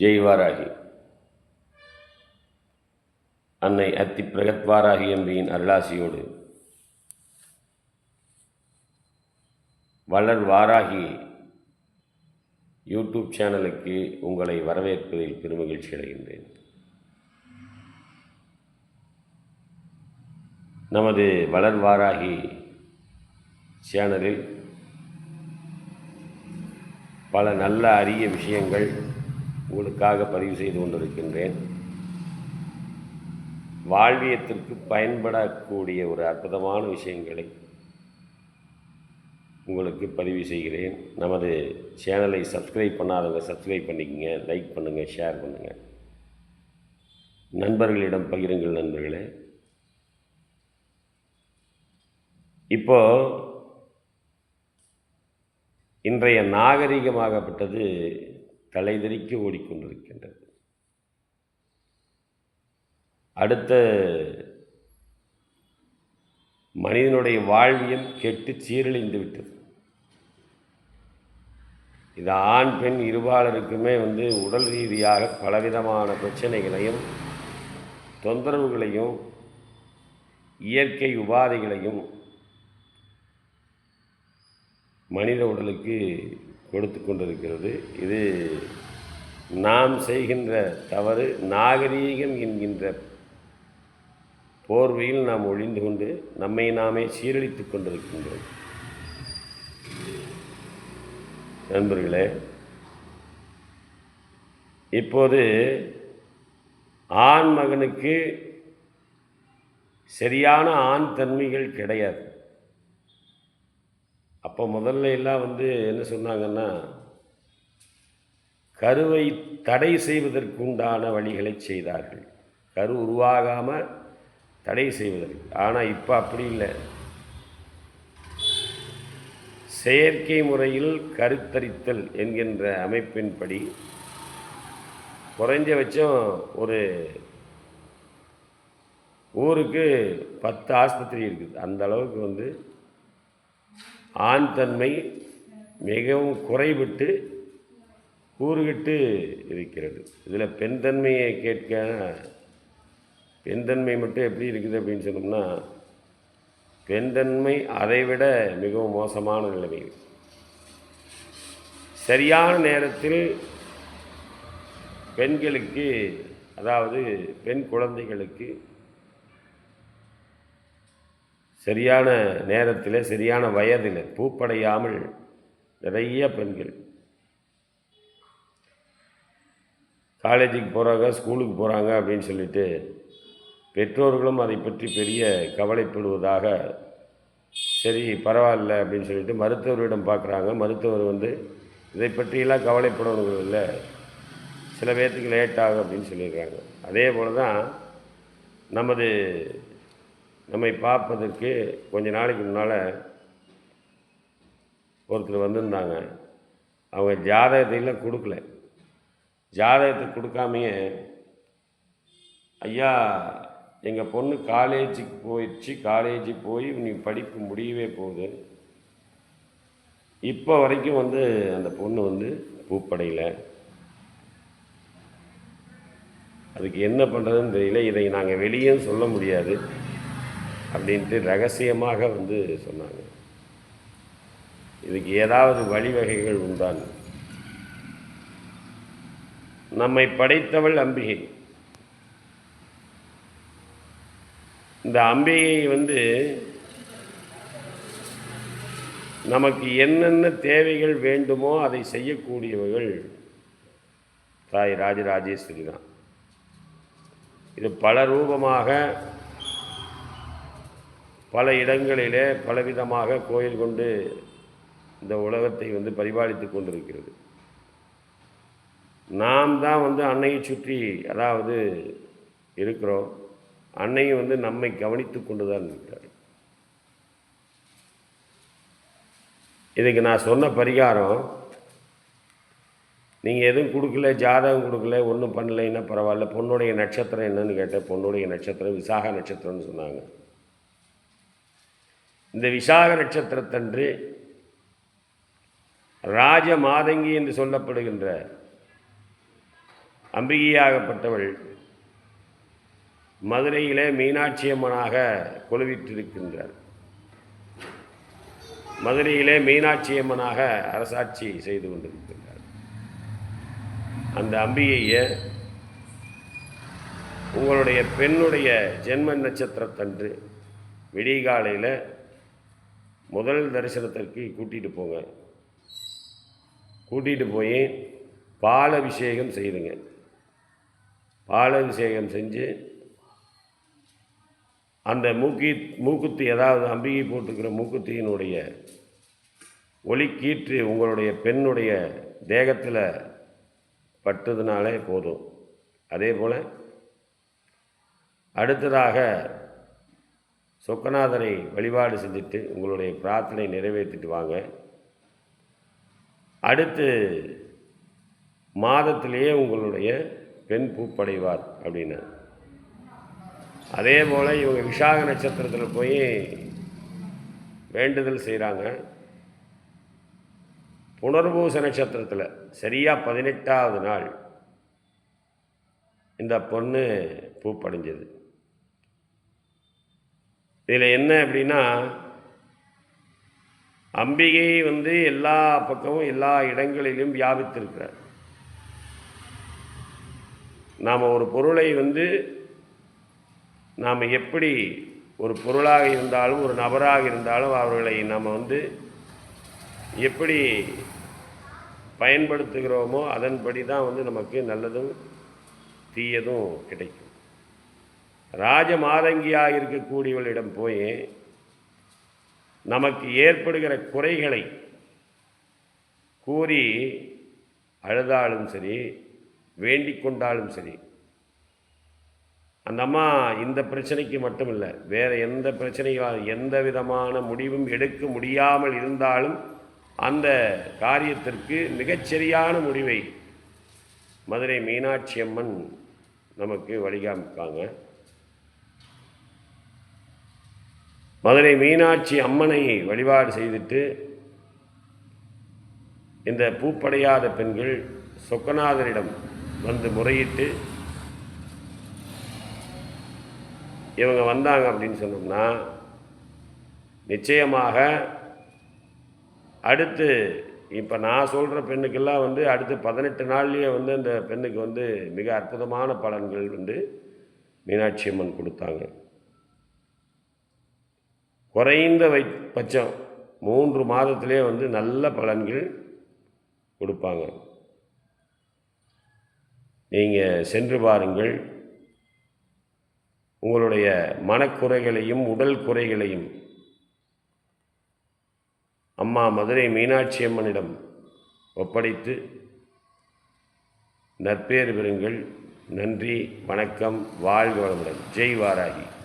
ஜெய்வாராகி. அன்னை அத்தி பிரகத்வாராகி எம்பியின் அருளாசியோடு வளர் வாராகி யூடியூப் சேனலுக்கு உங்களை வரவேற்பதில் பெருமகிழ்ச்சி அடைகின்றேன். நமது வளர் வாராகி சேனலில் பல நல்ல அரிய விஷயங்கள் உங்களுக்காக பதிவு செய்து கொண்டிருக்கின்றேன். வாழ்வியத்திற்கு பயன்படக்கூடிய ஒரு அற்புதமான விஷயங்களை உங்களுக்கு பதிவு செய்கிறேன். நமது சேனலை சப்ஸ்கிரைப் பண்ணாதவங்க சப்ஸ்கிரைப் பண்ணிக்கங்க லைக் பண்ணுங்கள் ஷேர் பண்ணுங்கள் நண்பர்களிடம் பகிருங்கள் நண்பர்களே. இப்போ இன்றைய நாகரிகமாகப்பட்டது தலைதெறிக்க ஓடிக்கொண்டிருக்கின்றது. அடுத்த மனிதனுடைய வாழ்வியம் கெட்டு சீரழிந்து விட்டது. இது ஆண் பெண் இருபாலருக்குமே வந்து உடல் ரீதியாக பலவிதமான பிரச்சனைகளையும் தொந்தரவுகளையும் இயற்கை உபாதைகளையும் மனித உடலுக்கு கொடுத்து கொண்டிருக்கிறது இது நாம் செய்கின்ற தவறு நாகரீகம் என்கின்ற போர்வையில் நாம் ஒழிந்து கொண்டு நம்மை நாமே சீரழித்துக் கொண்டிருக்கின்றோம். நண்பர்களே இப்போது ஆண் மகனுக்கு சரியான ஆண் தன்மைகள் கிடையாது. அப்போ முதல்ல எல்லாம் வந்து என்ன சொன்னாங்கன்னா கருவை தடை செய்வதற்கு உண்டான வழிகளை செய்தார்கள். கரு உருவாகாமல் தடை செய்வதற்கு. ஆனால் இப்போ அப்படி இல்லை. செயற்கை முறையில் கருத்தரித்தல் என்கின்ற அமைப்பின்படி குறைஞ்சபட்சம் ஒரு ஊருக்கு பத்து ஆஸ்பத்திரி இருக்குது. அந்த அளவுக்கு வந்து ஆண் தன்மை மிகவும் குறைவிட்டு கூறுகிட்டு இருக்கிறது. இதில் பெண் தன்மையை கேட்க பெண் தன்மை மட்டும் எப்படி இருக்குது அப்படின்னு சொன்னோம்னா பெண் தன்மை அதைவிட மிகவும் மோசமான நிலைமை. சரியான நேரத்தில் பெண்களுக்கு அதாவது பெண் குழந்தைகளுக்கு சரியான நேரத்தில் சரியான வயதில் பூப்படையாமல் நிறைய பெண்கள். காலேஜுக்கு போகிறாங்க ஸ்கூலுக்கு போகிறாங்க அப்படின்னு சொல்லிட்டு பெற்றோர்களும் அதை பற்றி பெரிய கவலைப்படுவதாக சரி பரவாயில்ல அப்படின்னு சொல்லிட்டு மருத்துவரிடம் பார்க்குறாங்க. மருத்துவர் வந்து இதை பற்றியெல்லாம் கவலைப்படணும் இல்லை. சில பேர்த்துக்கு லேட் ஆகும் அப்படின்னு சொல்லியிருக்காங்க. அதே போல் தான் நமது நம்மை பார்ப்பதற்கு கொஞ்ச நாளைக்கு முன்னால் ஒருத்தர் வந்திருந்தாங்க. அவங்க ஜாதகத்தையெல்லாம் கொடுக்கல. ஜாதகத்தை கொடுக்காமையே ஐயா எங்கள் பொண்ணு காலேஜுக்கு போயிடுச்சு. காலேஜ் போய் நீ படிப்பு முடியவே போகுது. இப்போ வரைக்கும் வந்து அந்த பொண்ணு வந்து பூப்படையில். அதுக்கு என்ன பண்ணுறதுன்னு தெரியல. இதை நாங்கள் வெளியே சொல்ல முடியாது. அப்படின்ட்டு ரகசியமாக வந்து சொன்னாங்க. இதுக்கு ஏதாவது வழிவகைகள் உண்டான் நம்மை படைத்தவள் அம்பிகை. இந்த அம்பிகை வந்து நமக்கு என்னென்ன தேவைகள் வேண்டுமோ அதை செய்யக்கூடியவர்கள் தாய் ராஜராஜேஸ்வரி தான். இது பல ரூபமாக பல இடங்களிலே பலவிதமாக கோயில் கொண்டு இந்த உலகத்தை வந்து பரிபாலித்து கொண்டிருக்கிறது. நாம் தான் வந்து அன்னையை சுற்றி அதாவது இருக்கிறோம். அன்னையும் வந்து நம்மை கவனித்து கொண்டு தான் இருக்கிறார். இதுக்கு நான் சொன்ன பரிகாரம் நீங்கள் எதுவும் கொடுக்கல ஜாதகம் கொடுக்கல ஒன்றும் பண்ணலைன்னா பரவாயில்ல. பொண்ணுடைய நட்சத்திரம் என்னன்னு கேட்டேன். பொண்ணுடைய நட்சத்திரம் விசாக நட்சத்திரம்னு சொன்னாங்க. இந்த விசாக நட்சத்திரத்தன்று ராஜ மாதங்கி என்று சொல்லப்படுகின்ற அம்பிகையாகப்பட்டவள் மதுரையிலே மீனாட்சி அம்மனாக கொலுவிட்டிருக்கின்றார் மதுரையிலே மீனாட்சி அம்மனாக அரசாட்சி செய்து கொண்டிருக்கின்றார். அந்த அம்பிகையை உங்களுடைய பெண்ணுடைய ஜென்ம நட்சத்திரத்தன்று விடிகாலையில் முதல் தரிசனத்திற்கு கூட்டிகிட்டு போங்க. கூட்டிகிட்டு போய் பால் அபிஷேகம் செய்துங்க. பால் அபிஷேகம் செஞ்சு அந்த மூக்கி மூக்குத்தி ஏதாவது அம்பிகை போட்டுக்கிற மூக்குத்தியினுடைய ஒளி கீற்று உங்களுடைய பெண்ணுடைய தேகத்தில் பட்டதுனாலே போதும். அதே போல் அடுத்ததாக சொக்கநாதரை வழிபாடு செஞ்சுட்டு உங்களுடைய பிரார்த்தனை நிறைவேற்றிட்டு வாங்க. அடுத்து மாதத்திலேயே உங்களுடைய பெண் பூப்படைவார் அப்படின்னு. அதே போல் இவங்க விஷாக நட்சத்திரத்தில் போய் வேண்டுதல் செய்கிறாங்க புனர்பூச நட்சத்திரத்தில் சரியாக பதினெட்டாவது நாள் இந்த பொண்ணு பூப்படைஞ்சது. இதில் என்ன அப்படின்னா அம்பிகை வந்து எல்லா பக்கமும் எல்லா இடங்களிலும் வியாபித்திருக்கிறார். நாம் ஒரு பொருளை வந்து நாம் எப்படி ஒரு பொருளாக இருந்தாலும் ஒரு நபராக இருந்தாலும் அவர்களை நாம் வந்து எப்படி பயன்படுத்துகிறோமோ அதன்படி தான் வந்து நமக்கு நல்லதும் தீயதும் கிடைக்கும். ராஜமாதங்கியாக இருக்கக்கூடியவளிடம் போய் நமக்கு ஏற்படுகிற குறைகளை கூறி அழுதாலும் சரி வேண்டிக் கொண்டாலும் சரி அந்த அம்மா இந்த பிரச்சனைக்கு மட்டும் இல்லை வேறு எந்த பிரச்சனையும் எந்த விதமான முடிவும் எடுக்க முடியாமல் இருந்தாலும் அந்த காரியத்திற்கு மிகச்சரியான முடிவை மதுரை மீனாட்சி அம்மன் நமக்கு வழிகாமிப்பாங்க. மதுரை மீனாட்சி அம்மனை வழிபாடு செய்துட்டு இந்த பூப்படையாத பெண்கள் சொக்கநாதரிடம் வந்து முறையிட்டு இவங்க வந்தாங்க அப்படின்னு சொன்னோம்னா நிச்சயமாக அடுத்து இப்போ நான் சொல்கிற பெண்ணுக்கெல்லாம் வந்து அடுத்து பதினெட்டு நாள்லேயே வந்து அந்த பெண்ணுக்கு வந்து மிக அற்புதமான பலன்கள் வந்து மீனாட்சி அம்மன் கொடுத்தாங்க. குறைந்த வை பட்சம் மூன்று மாதத்திலே வந்து நல்ல பலன்கள் கொடுப்பாங்க. நீங்கள் சென்று பாருங்கள். உங்களுடைய மனக்குறைகளையும் உடல் குறைகளையும். அம்மா மதுரை மீனாட்சி அம்மனிடம் ஒப்படைத்து நற்பேறு பெறுங்கள். நன்றி வணக்கம் வாழ்க வளமுடன். ஜெய் வாராகி.